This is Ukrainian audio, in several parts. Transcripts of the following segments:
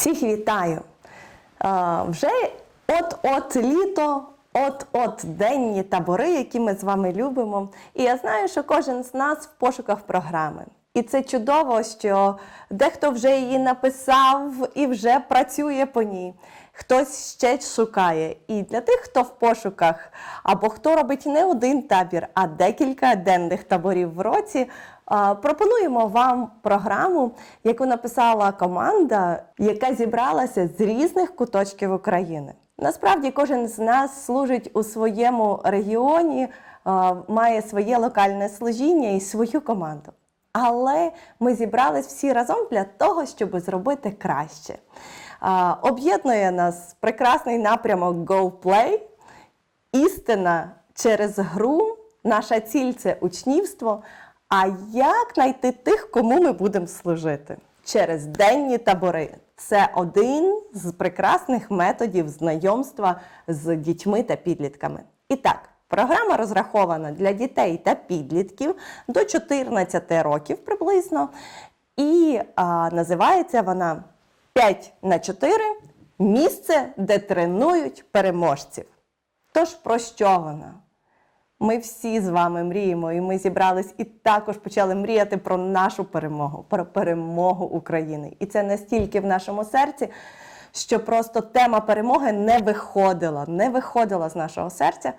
Всіх вітаю! А, вже от-от літо, от-от денні табори, які ми з вами любимо. І я знаю, що кожен з нас в пошуках програми. І це чудово, що дехто вже її написав і вже працює по ній. Хтось ще шукає. І для тих, хто в пошуках, або хто робить не один табір, а декілька денних таборів в році, пропонуємо вам програму, яку написала команда, яка зібралася з різних куточків України. Насправді кожен з нас служить у своєму регіоні, має своє локальне служіння і свою команду. Але ми зібрались всі разом для того, щоб зробити краще. Об'єднує нас прекрасний напрямок Go Play, істина через гру, наша ціль це учнівство. А як знайти тих, кому ми будемо служити? Через денні табори. Це один з прекрасних методів знайомства з дітьми та підлітками. І так, програма розрахована для дітей та підлітків до 14 років приблизно. І а, називається вона 5 на 4 місце, де тренують переможців. Тож про що вона? Ми всі з вами мріємо, і ми зібрались і також почали мріяти про нашу перемогу, про перемогу України. І це настільки в нашому серці, що просто тема перемоги не виходила, не виходила з нашого серця.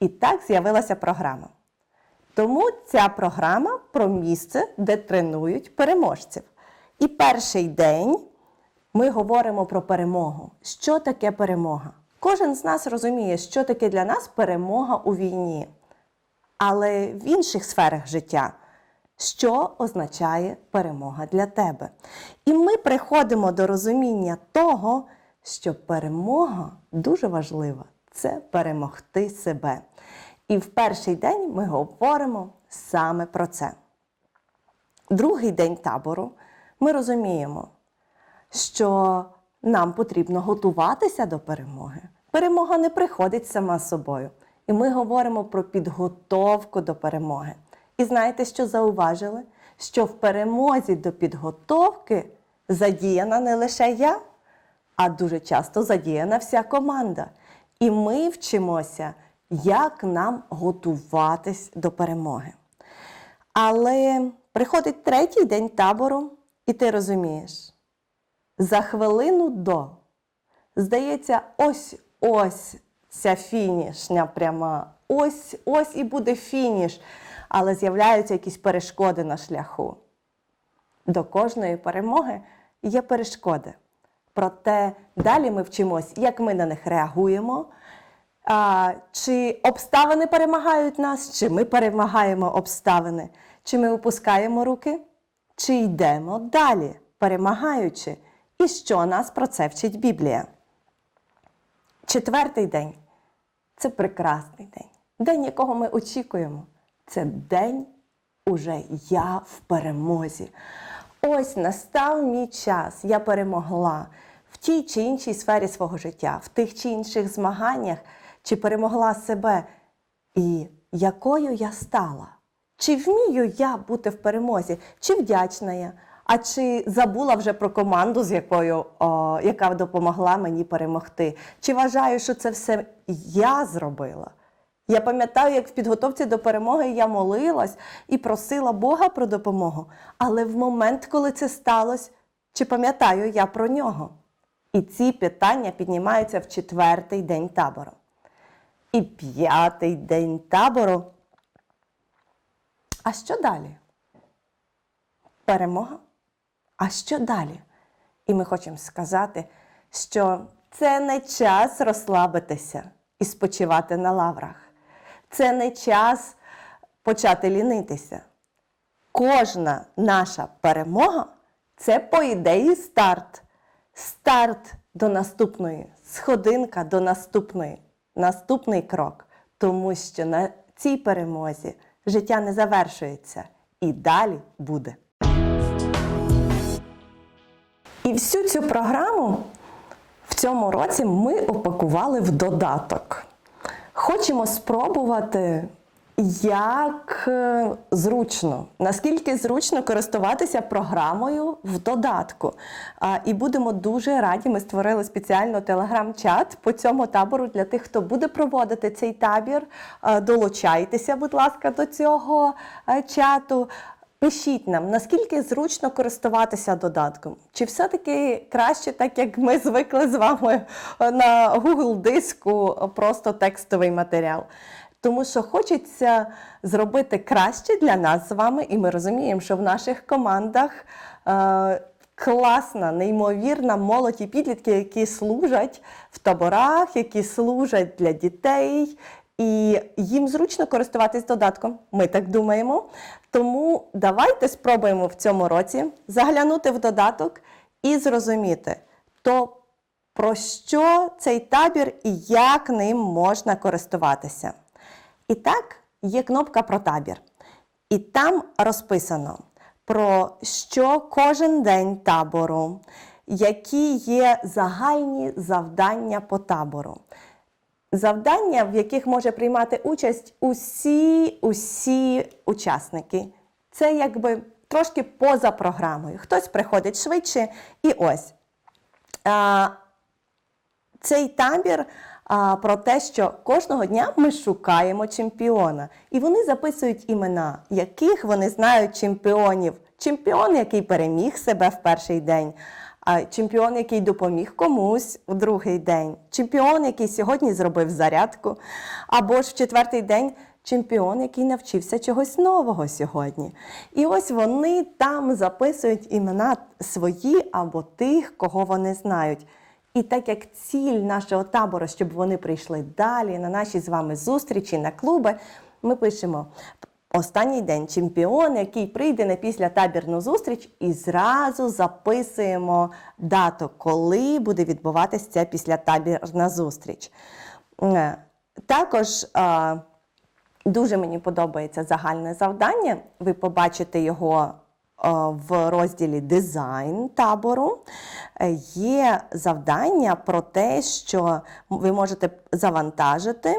І так з'явилася програма. Тому ця програма про місце, де тренують переможців. І перший день ми говоримо про перемогу. Що таке перемога? Кожен з нас розуміє, що таке для нас перемога у війні. Але в інших сферах життя, що означає перемога для тебе? І ми приходимо до розуміння того, що перемога дуже важлива це перемогти себе. І в перший день ми говоримо саме про це. Другий день табору ми розуміємо, що нам потрібно готуватися до перемоги. Перемога не приходить сама собою. І ми говоримо про підготовку до перемоги. І знаєте, що зауважили? Що в перемозі до підготовки задіяна не лише я, а дуже часто задіяна вся команда. І ми вчимося, як нам готуватись до перемоги. Але приходить третій день табору, і ти розумієш, за хвилину до, здається, ось ось ця фінішня пряма, ось ось і буде фініш, але з'являються якісь перешкоди на шляху. До кожної перемоги є перешкоди. Проте далі ми вчимось, як ми на них реагуємо, а, чи обставини перемагають нас, чи ми перемагаємо обставини, чи ми опускаємо руки, чи йдемо далі, перемагаючи, і що нас про це вчить Біблія. Четвертий день це прекрасний день. День, якого ми очікуємо. Це день уже я в перемозі. Ось настав мій час, я перемогла в тій чи іншій сфері свого життя, в тих чи інших змаганнях, чи перемогла себе. І якою я стала? Чи вмію я бути в перемозі? Чи вдячна я? А чи забула вже про команду, з якою о, яка допомогла мені перемогти? Чи вважаю, що це все я зробила? Я пам'ятаю, як в підготовці до перемоги я молилась і просила Бога про допомогу. Але в момент, коли це сталося, чи пам'ятаю я про нього? І ці питання піднімаються в четвертий день табору. І п'ятий день табору. А що далі? Перемога? А що далі? І ми хочемо сказати, що це не час розслабитися і спочивати на лаврах. Це не час почати лінитися. Кожна наша перемога це, по ідеї, старт. Старт до наступної, сходинка до наступної, наступний крок. Тому що на цій перемозі життя не завершується і далі буде. І всю цю програму в цьому році ми опакували в додаток. Хочемо спробувати Як е, зручно, наскільки зручно користуватися програмою в додатку. І будемо дуже раді. Ми створили спеціально телеграм-чат по цьому табору для тих, хто буде проводити цей табір. Долучайтеся, будь ласка, до цього е, чату. Пишіть нам, наскільки зручно користуватися додатком. Чи все-таки краще, так як ми звикли з вами е, на Google диску, е, просто текстовий матеріал. Тому що хочеться зробити краще для нас з вами, і ми розуміємо, що в наших командах е, класна, неймовірна молодь і підлітки, які служать в таборах, які служать для дітей. І їм зручно користуватись додатком. Ми так думаємо. Тому давайте спробуємо в цьому році заглянути в додаток і зрозуміти, то про що цей табір і як ним можна користуватися. І так, є кнопка про табір. І там розписано про що кожен день табору, які є загальні завдання по табору. Завдання, в яких може приймати участь усі, усі учасники. Це якби трошки поза програмою. Хтось приходить швидше, і ось. А, цей табір а, про те, що кожного дня ми шукаємо чемпіона. І вони записують імена, яких вони знають чемпіонів. Чемпіон, який переміг себе в перший день, чемпіон, який допоміг комусь у другий день, чемпіон, який сьогодні зробив зарядку, або ж в четвертий день. Чемпіон, який навчився чогось нового сьогодні. І ось вони там записують імена свої або тих, кого вони знають. І так як ціль нашого табору, щоб вони прийшли далі на наші з вами зустрічі на клуби, ми пишемо останній день чемпіон, який прийде на післятабірну зустріч, і зразу записуємо дату, коли буде відбуватися ця післятабірна зустріч. Е, Також а, дуже мені подобається загальне завдання. Ви побачите його е, в розділі дизайн табору. Е, Є завдання про те, що ви можете завантажити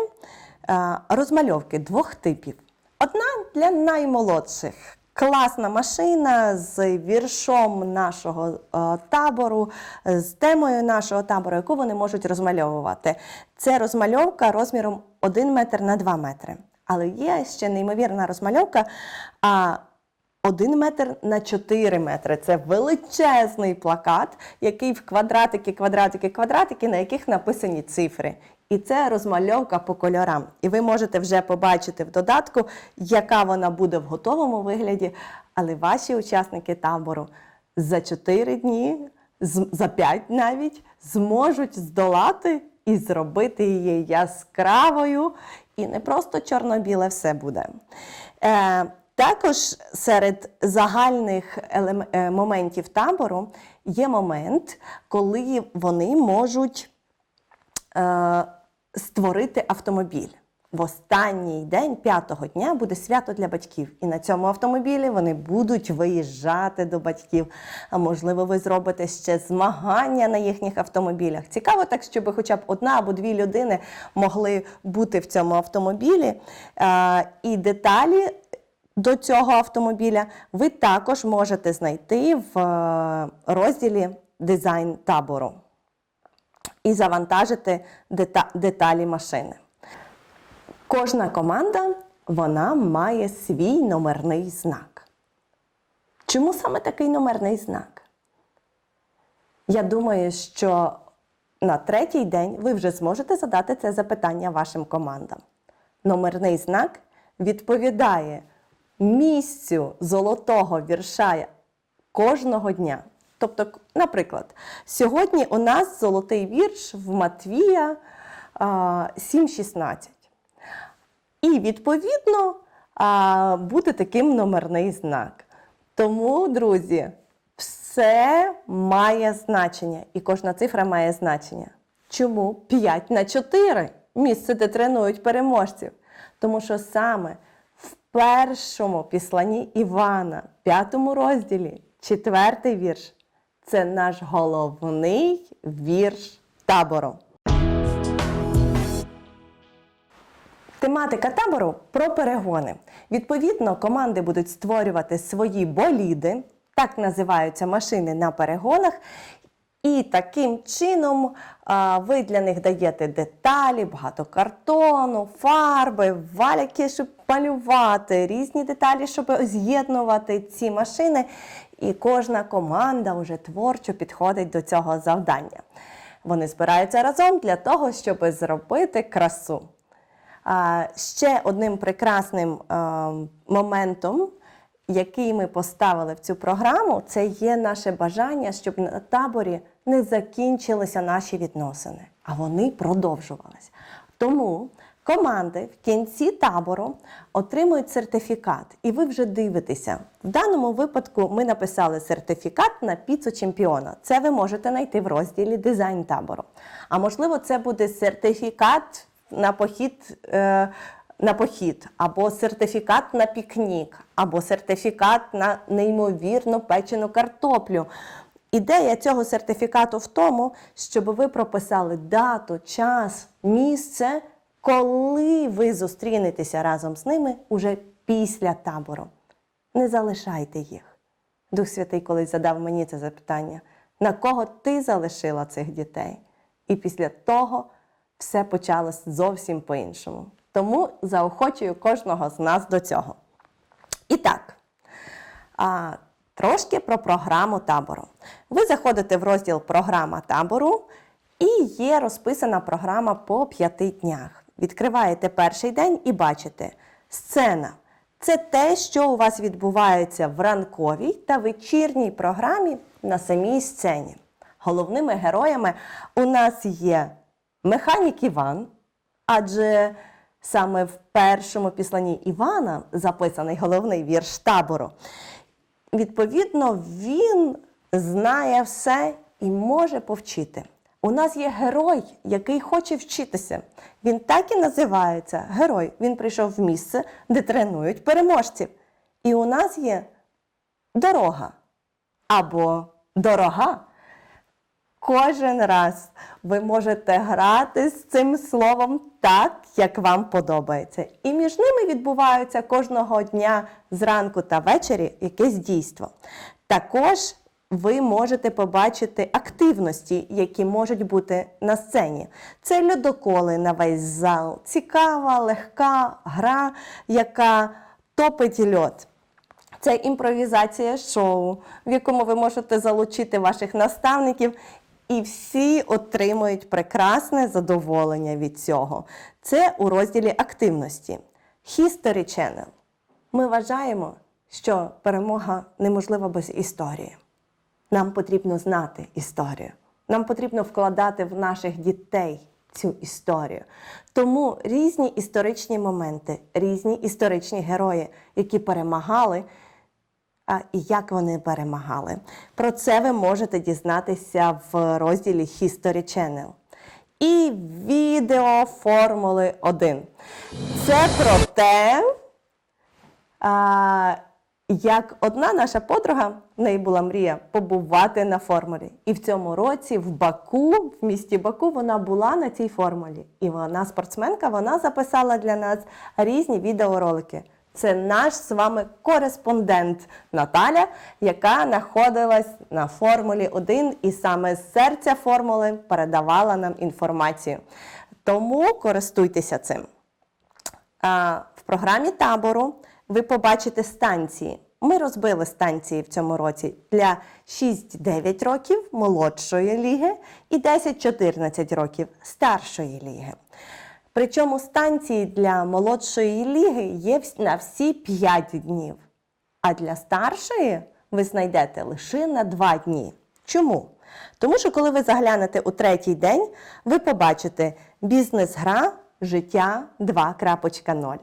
е, розмальовки двох типів. Одна для наймолодших. Класна машина з віршом нашого е, табору, з темою нашого табору, яку вони можуть розмальовувати. Це розмальовка розміром 1 метр на 2 метри. Але є ще неймовірна розмальовка. А 1 метр на 4 метри. Це величезний плакат, який в квадратики, квадратики, квадратики, на яких написані цифри. І це розмальовка по кольорам. І ви можете вже побачити в додатку, яка вона буде в готовому вигляді. Але ваші учасники табору за 4 дні, за 5 навіть, зможуть здолати і зробити її яскравою. І не просто чорно-біле все буде. Е, також серед загальних елем- е, моментів табору є момент, коли вони можуть створити автомобіль. В останній день п'ятого дня буде свято для батьків, і на цьому автомобілі вони будуть виїжджати до батьків. А можливо, ви зробите ще змагання на їхніх автомобілях. Цікаво, так щоб хоча б одна або дві людини могли бути в цьому автомобілі. Е, і деталі до цього автомобіля ви також можете знайти в е, розділі дизайн табору і завантажити дета- деталі машини. Кожна команда вона має свій номерний знак. Чому саме такий номерний знак? Я думаю, що на третій день ви вже зможете задати це запитання вашим командам. Номерний знак відповідає місцю золотого вірша кожного дня. Тобто, наприклад, сьогодні у нас золотий вірш в Матвія 7.16. І відповідно буде таким номерний знак. Тому, друзі, все має значення, і кожна цифра має значення. Чому 5 на 4 місце, де тренують переможців? Тому що саме в першому післанні Івана, п'ятому розділі, четвертий вірш це наш головний вірш табору. Тематика табору про перегони. Відповідно, команди будуть створювати свої боліди, так називаються машини на перегонах. І таким чином ви для них даєте деталі, багато картону, фарби, валяки, щоб малювати, різні деталі, щоб з'єднувати ці машини. І кожна команда вже творчо підходить до цього завдання. Вони збираються разом для того, щоб зробити красу. Ще одним прекрасним моментом, який ми поставили в цю програму, це є наше бажання, щоб на таборі не закінчилися наші відносини, а вони продовжувалися. Тому команди в кінці табору отримують сертифікат, і ви вже дивитеся. В даному випадку ми написали сертифікат на піцу чемпіона. Це ви можете знайти в розділі дизайн табору. А можливо, це буде сертифікат на похід. Е, на похід, або сертифікат на пікнік, або сертифікат на неймовірно печену картоплю. Ідея цього сертифікату в тому, щоб ви прописали дату, час, місце, коли ви зустрінетеся разом з ними уже після табору. Не залишайте їх. Дух Святий колись задав мені це запитання: на кого ти залишила цих дітей? І після того все почалось зовсім по-іншому. Тому заохочую кожного з нас до цього. І так, а, трошки про програму табору. Ви заходите в розділ Програма табору і є розписана програма по п'яти днях. Відкриваєте перший день і бачите сцена. Це те, що у вас відбувається в ранковій та вечірній програмі на самій сцені. Головними героями у нас є механік Іван, адже саме в першому післанні Івана записаний головний вірш табору. Відповідно, він знає все і може повчити. У нас є герой, який хоче вчитися. Він так і називається герой. Він прийшов в місце, де тренують переможців. І у нас є дорога або дорога. Кожен раз ви можете грати з цим словом так, як вам подобається. І між ними відбувається кожного дня зранку та ввечері якесь дійство. Також ви можете побачити активності, які можуть бути на сцені. Це льодоколи на весь зал, цікава, легка гра, яка топить льод. Це імпровізація шоу, в якому ви можете залучити ваших наставників, і всі отримують прекрасне задоволення від цього. Це у розділі активності. History Channel. Ми вважаємо, що перемога неможлива без історії. Нам потрібно знати історію. Нам потрібно вкладати в наших дітей цю історію. Тому різні історичні моменти, різні історичні герої, які перемагали, а, і як вони перемагали. Про це ви можете дізнатися в розділі History Channel. І відео Формули 1. Це про те, а, як одна наша подруга, в неї була мрія побувати на формулі. І в цьому році в Баку, в місті Баку, вона була на цій формулі. І вона спортсменка, вона записала для нас різні відеоролики. Це наш з вами кореспондент Наталя, яка знаходилась на Формулі 1 і саме з серця формули передавала нам інформацію. Тому користуйтеся цим. В програмі табору ви побачите станції. Ми розбили станції в цьому році для 6-9 років молодшої ліги і 10-14 років старшої ліги. Причому станції для молодшої ліги є на всі 5 днів, а для старшої ви знайдете лише на 2 дні. Чому? Тому що коли ви заглянете у третій день, ви побачите бізнес-гра життя 2.0.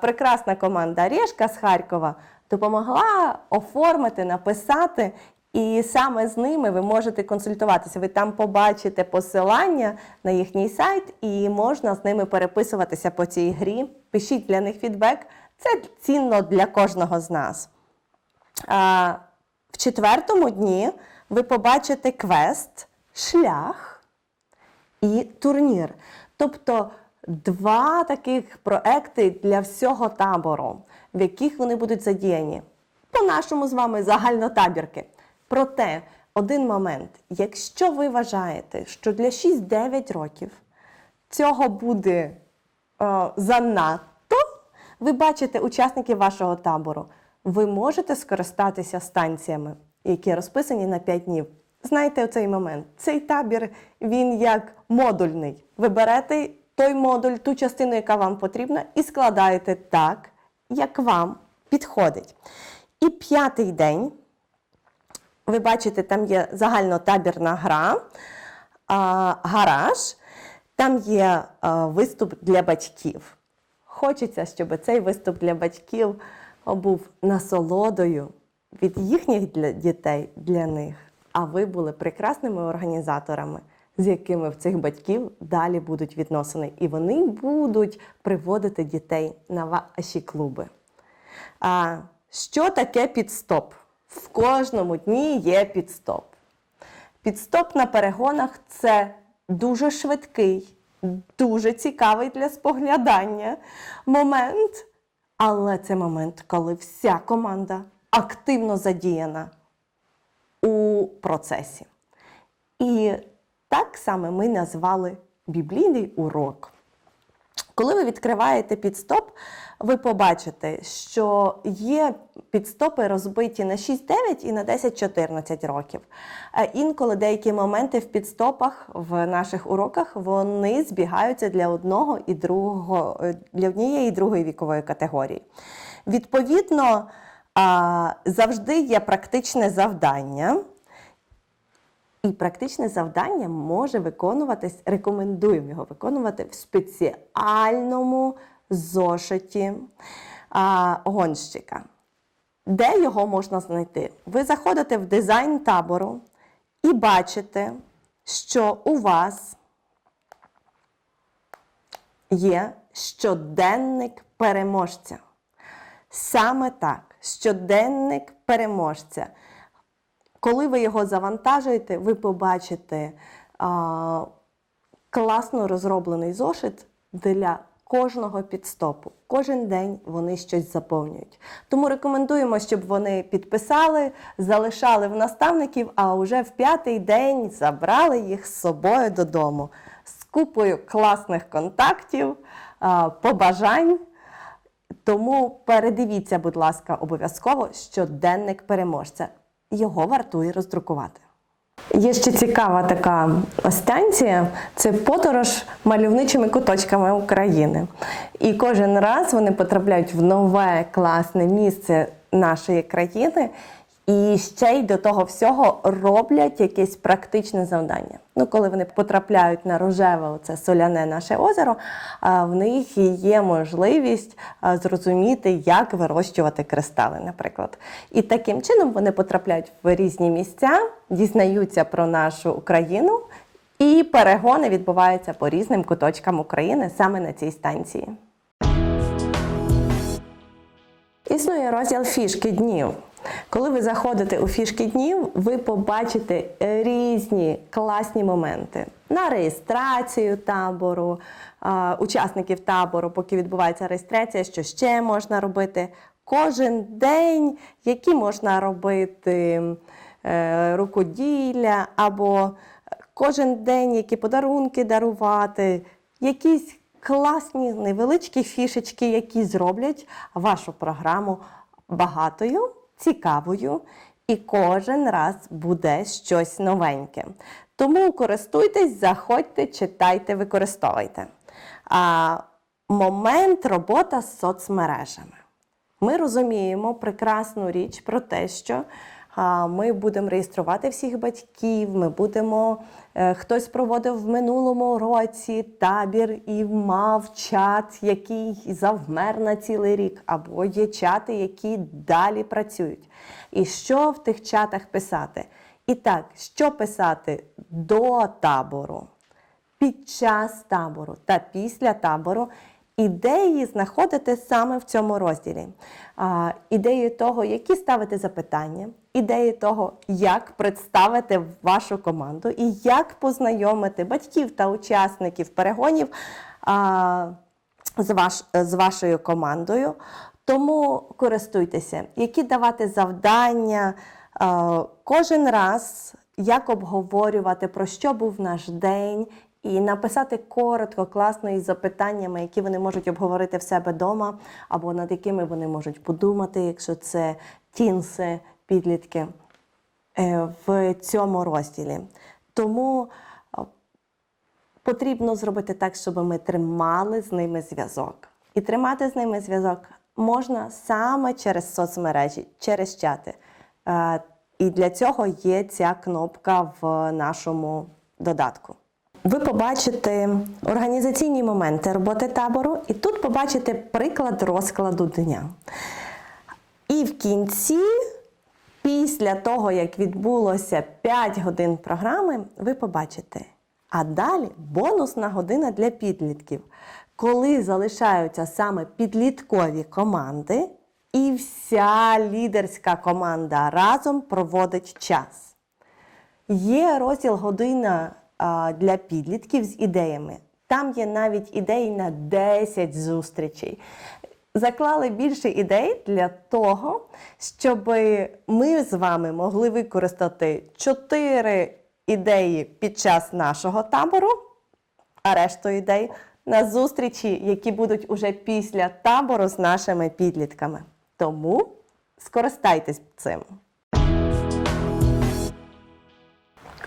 Прекрасна команда Решка з Харкова допомогла оформити, написати. І саме з ними ви можете консультуватися. Ви там побачите посилання на їхній сайт, і можна з ними переписуватися по цій грі. Пишіть для них фідбек. Це цінно для кожного з нас. А, в четвертому дні ви побачите квест, шлях і турнір. Тобто два таких проекти для всього табору, в яких вони будуть задіяні. По-нашому з вами загальнотабірки. Проте, один момент: якщо ви вважаєте, що для 6-9 років цього буде е, занадто, ви бачите учасників вашого табору, ви можете скористатися станціями, які розписані на 5 днів. Знайте оцей момент. Цей табір він як модульний. Ви берете той модуль, ту частину, яка вам потрібна, і складаєте так, як вам підходить. І п'ятий день ви бачите, там є загальнотабірна гра, гараж, там є виступ для батьків. Хочеться, щоб цей виступ для батьків був насолодою від їхніх дітей для них. А ви були прекрасними організаторами, з якими в цих батьків далі будуть відносини, і вони будуть приводити дітей на ваші клуби. А що таке підстоп? В кожному дні є підстоп. Підстоп на перегонах це дуже швидкий, дуже цікавий для споглядання момент. Але це момент, коли вся команда активно задіяна у процесі. І так саме ми назвали біблійний урок. Коли ви відкриваєте підстоп, ви побачите, що є підстопи розбиті на 6-9 і на 10-14 років. Е, Інколи деякі моменти в підстопах в наших уроках вони збігаються для одного і другого, е, для однієї і другої вікової категорії. Відповідно, завжди є практичне завдання. І практичне завдання може виконуватись, рекомендуємо його виконувати в спеціальному зошиті а, гонщика. Де його можна знайти? Ви заходите в дизайн табору і бачите, що у вас є щоденник переможця. Саме так, щоденник переможця. Коли ви його завантажуєте, ви побачите а, класно розроблений зошит для кожного підстопу. Кожен день вони щось заповнюють. Тому рекомендуємо, щоб вони підписали, залишали в наставників, а вже в п'ятий день забрали їх з собою додому з купою класних контактів, а, побажань. Тому передивіться, будь ласка, обов'язково щоденник переможця. Його вартує роздрукувати. Є ще цікава така станція це подорож мальовничими куточками України. І кожен раз вони потрапляють в нове класне місце нашої країни. І ще й до того всього роблять якесь практичне завдання. Ну, коли вони потрапляють на рожеве, оце соляне наше озеро, в них є можливість зрозуміти, як вирощувати кристали, наприклад. І таким чином вони потрапляють в різні місця, дізнаються про нашу Україну, і перегони відбуваються по різним куточкам України саме на цій станції. Існує розділ фішки днів. Коли ви заходите у фішки днів, ви побачите різні класні моменти на реєстрацію табору, учасників табору, поки відбувається реєстрація, що ще можна робити. Кожен день, які можна робити е, рукоділля, або кожен день, які подарунки дарувати, якісь класні невеличкі фішечки, які зроблять вашу програму багатою, цікавою, і кожен раз буде щось новеньке. Тому користуйтесь, заходьте, читайте, використовуйте. А, момент робота з соцмережами. Ми розуміємо прекрасну річ про те, що ми будемо реєструвати всіх батьків, ми будемо. е, Хтось проводив в минулому році табір і мав чат, який завмер на цілий рік, або є чати, які далі працюють. І що в тих чатах писати? І так, що писати до табору? під час табору та після табору. Ідеї знаходите саме в цьому розділі. Ідеї того, які ставити запитання, ідеї того, як представити вашу команду і як познайомити батьків та учасників перегонів з, з вашою командою. Тому користуйтеся, які давати завдання кожен раз, як обговорювати, про що був наш день, і написати коротко, класно із запитаннями, які вони можуть обговорити в себе вдома, або над якими вони можуть подумати, якщо це тінси, підлітки е, в цьому розділі. Тому потрібно зробити так, щоб ми тримали з ними зв'язок. І тримати з ними зв'язок можна саме через соцмережі, через чати. Е, І для цього є ця кнопка в нашому додатку. Ви побачите організаційні моменти роботи табору, і тут побачите приклад розкладу дня. І в кінці, після того, як відбулося 5 годин програми, ви побачите. А далі бонусна година для підлітків, коли залишаються саме підліткові команди, і вся лідерська команда разом проводить час. Є розділ година для підлітків з ідеями. Там є навіть ідеї на 10 зустрічей. Заклали більше ідей для того, щоб ми з вами могли використати 4 ідеї під час нашого табору, а решту ідей на зустрічі, які будуть уже після табору з нашими підлітками. Тому скористайтесь цим.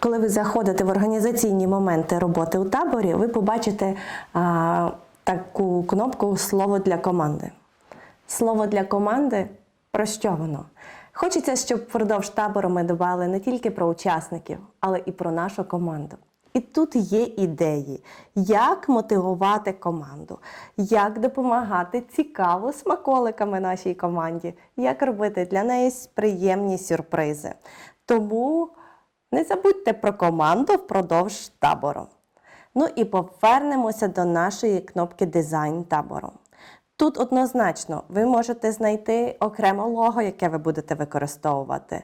Коли ви заходите в організаційні моменти роботи у таборі, ви побачите а, таку кнопку Слово для команди. Слово для команди про що воно? Хочеться, щоб впродовж табору ми дбали не тільки про учасників, але і про нашу команду. І тут є ідеї, як мотивувати команду, як допомагати цікаво смаколиками нашій команді, як робити для неї приємні сюрпризи. Тому не забудьте про команду впродовж табору. Ну і повернемося до нашої кнопки дизайн табору. Тут однозначно ви можете знайти окремо лого, яке ви будете використовувати.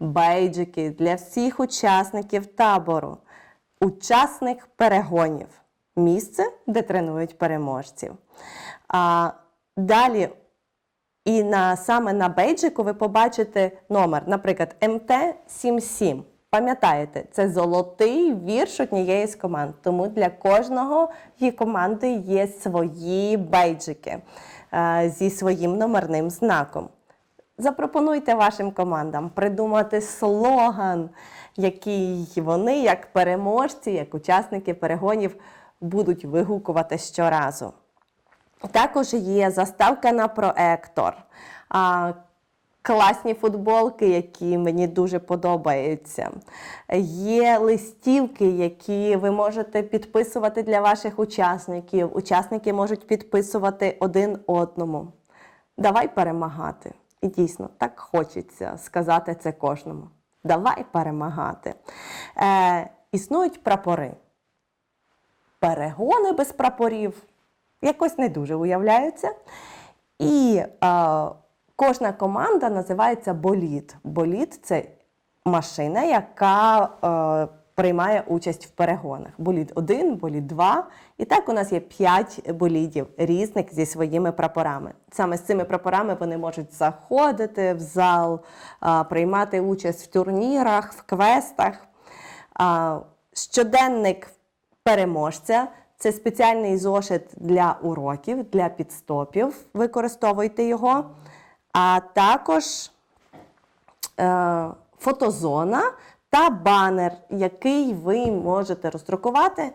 Бейджики для всіх учасників табору. Учасник перегонів. Місце, де тренують переможців. А, далі і на, саме на бейджику ви побачите номер, наприклад, МТ77. Пам'ятаєте, це золотий вірш однієї з команд. Тому для кожного її команди є свої бейджики е, зі своїм номерним знаком. Запропонуйте вашим командам придумати слоган, який вони, як переможці, як учасники перегонів, будуть вигукувати щоразу. Також є заставка на проектор, класні футболки, які мені дуже подобаються. Є листівки, які ви можете підписувати для ваших учасників. Учасники можуть підписувати один одному. Давай перемагати. І дійсно, так хочеться сказати це кожному. Давай перемагати. Е, існують прапори. Перегони без прапорів якось не дуже уявляються. І е, кожна команда називається болід. Болід це машина, яка е, приймає участь в перегонах. Болід 1, болід 2. І так у нас є 5 болідів різних зі своїми прапорами. Саме з цими прапорами вони можуть заходити в зал, е, приймати участь в турнірах, в квестах. Е, щоденник переможця. Це спеціальний зошит для уроків, для підстопів. Використовуйте його. А також е, фотозона та банер, який ви можете роздрукувати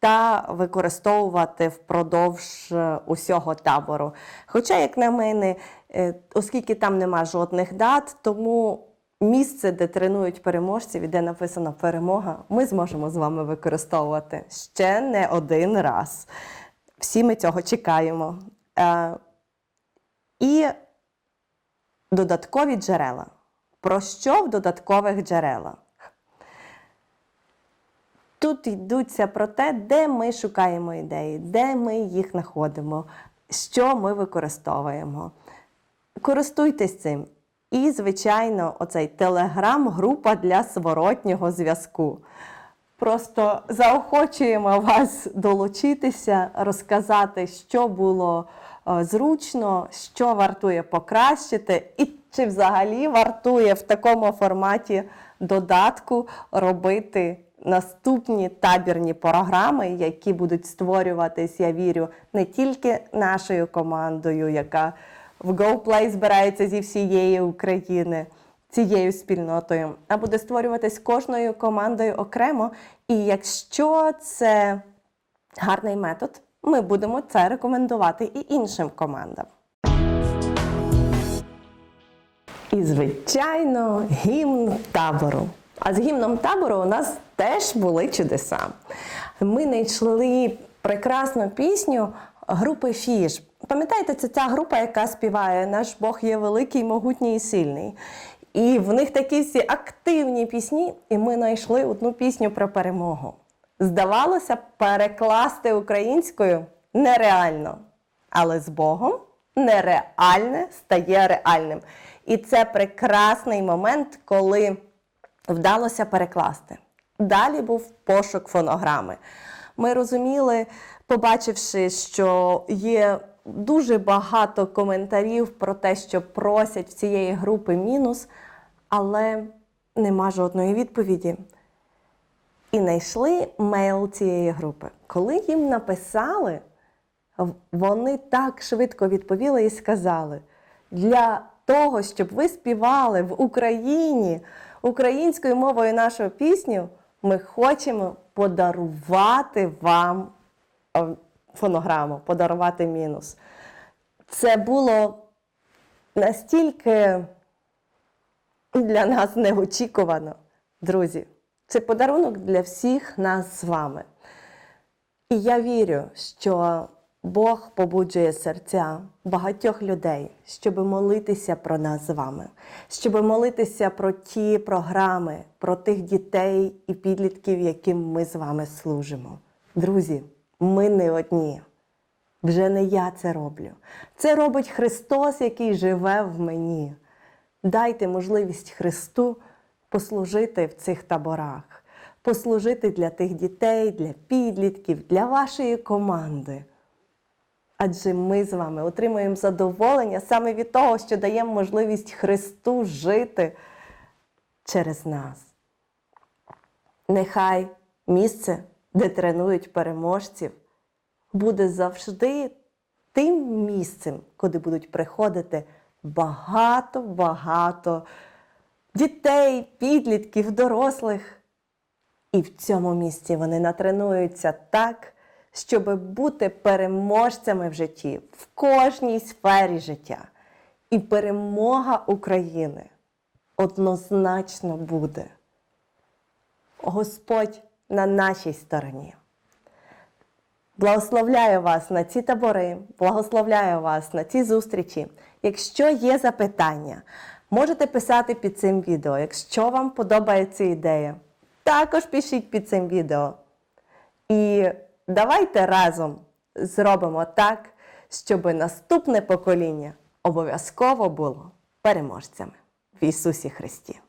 та використовувати впродовж е, усього табору. Хоча, як на мене, е, оскільки там нема жодних дат, тому місце, де тренують переможців і де написано перемога, ми зможемо з вами використовувати ще не один раз. Всі ми цього чекаємо. Е, і додаткові джерела. Про що в додаткових джерелах? Тут йдуться про те, де ми шукаємо ідеї, де ми їх знаходимо, що ми використовуємо. Користуйтесь цим. І, звичайно, оцей телеграм-група для зворотнього зв'язку. Просто заохочуємо вас долучитися, розказати, що було зручно, що вартує покращити, і чи взагалі вартує в такому форматі додатку робити наступні табірні програми, які будуть створюватись, я вірю, не тільки нашою командою, яка в GoPlay збирається зі всієї України цією спільнотою, а буде створюватись кожною командою окремо. І якщо це гарний метод, ми будемо це рекомендувати і іншим командам. І, звичайно, гімн табору. А з гімном табору у нас теж були чудеса. Ми знайшли прекрасну пісню групи Фіш. Пам'ятаєте, це ця група, яка співає Наш Бог є великий, могутній і сильний. І в них такі всі активні пісні, і ми знайшли одну пісню про перемогу. Здавалося, перекласти українською нереально. Але з Богом нереальне стає реальним. І це прекрасний момент, коли вдалося перекласти. Далі був пошук фонограми. Ми розуміли, побачивши, що є дуже багато коментарів про те, що просять в цієї групи мінус, але нема жодної відповіді. І знайшли мейл цієї групи. Коли їм написали, вони так швидко відповіли і сказали: для того, щоб ви співали в Україні українською мовою нашу пісню, ми хочемо подарувати вам фонограму, подарувати мінус. Це було настільки для нас неочікувано, друзі. Це подарунок для всіх нас з вами. І я вірю, що Бог побуджує серця багатьох людей, щоб молитися про нас з вами, щоб молитися про ті програми, про тих дітей і підлітків, яким ми з вами служимо. Друзі, ми не одні. Вже не я це роблю. Це робить Христос, який живе в мені. Дайте можливість Христу послужити в цих таборах, послужити для тих дітей, для підлітків, для вашої команди. Адже ми з вами отримуємо задоволення саме від того, що даємо можливість Христу жити через нас. Нехай місце, де тренують переможців, буде завжди тим місцем, куди будуть приходити багато-багато дітей, підлітків, дорослих. І в цьому місці вони натренуються так, щоб бути переможцями в житті, в кожній сфері життя. І перемога України однозначно буде. Господь на нашій стороні. Благословляю вас на ці табори, благословляю вас на ці зустрічі. Якщо є запитання, можете писати під цим відео. Якщо вам подобається ідея, також пишіть під цим відео. І давайте разом зробимо так, щоб наступне покоління обов'язково було переможцями в Ісусі Христі.